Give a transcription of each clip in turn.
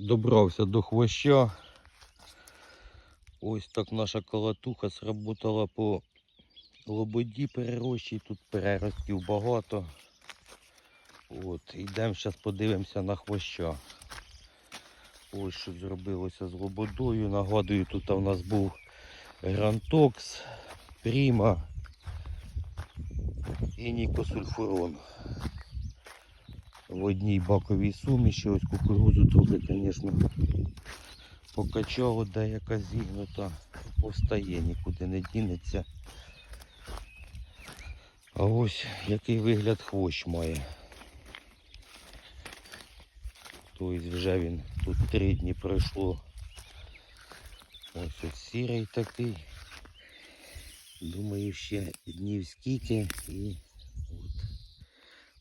добрався до хвоща. Ось так наша колотуха сработала по лободі перерощій. Тут переростків багато. От, йдемо зараз подивимося на хвоща. Ось що зробилося з лободою. Нагадую, тут у нас був Грантокс, Пріма і Нікосульфурон. В одній баковій суміші, ось кукурузу трохи, звісно, покачало, деяка зігнута, повстає, нікуди не дінеться. А ось який вигляд хвощ має. Тобто вже він тут три дні пройшло. Ось от сірий такий. Думаю, ще днів скільки і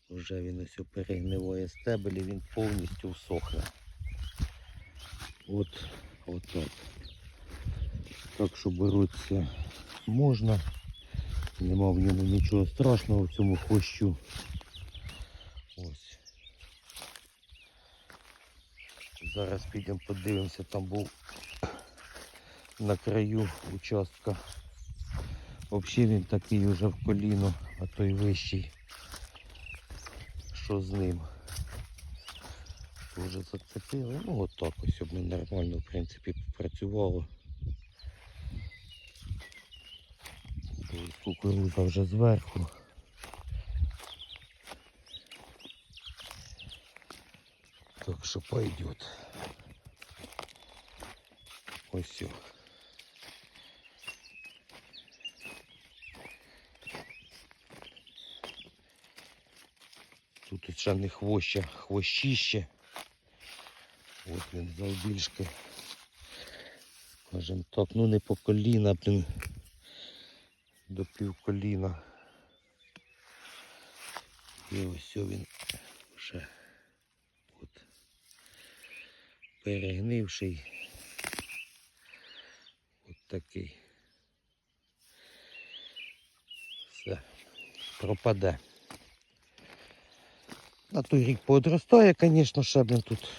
вже він ось перегниває стебель і він повністю всохне. От, от так. Так що боротися можна. Нема в ньому нічого страшного в цьому хвощу. Ось. Зараз підемо подивимося, там був на краю участка. Взагалі він такий уже в коліно, а той вищий. Що з ним? Вже зацепили. Ну от так ось щоб ми нормально в принципі працювало. Ось Кукуруза вже зверху. Так що пойдет. Ось все. Тут ще не хвоща, хвощище. Ось він завбільшки. Скажем так, ну не по коліна, блін. До півколіна. І ось він вже от перегнивший. От такий. Все, пропаде. На той рік подростає, звісно, ще блін тут.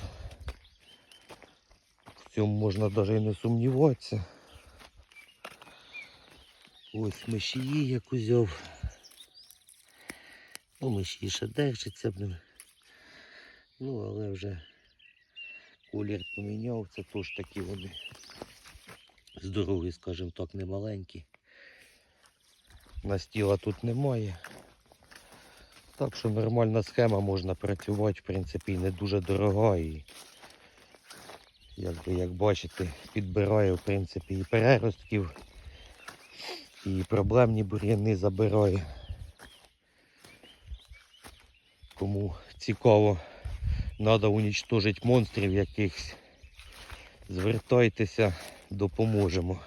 В цьому можна навіть і не сумніватися. Ось мишії як узяв. Ну, мишії ще держаться, блін. Ну, але вже колір поміняв, це теж такі вони здорові, скажімо так, не маленькі. Настіла тут немає. Так що нормальна схема можна працювати, в принципі, не дуже дорога і якби, як бачите, підбирає в принципі і переростків, і проблемні бур'яни забирає. Кому цікаво, треба унічтожити монстрів якихось, звертайтеся, допоможемо.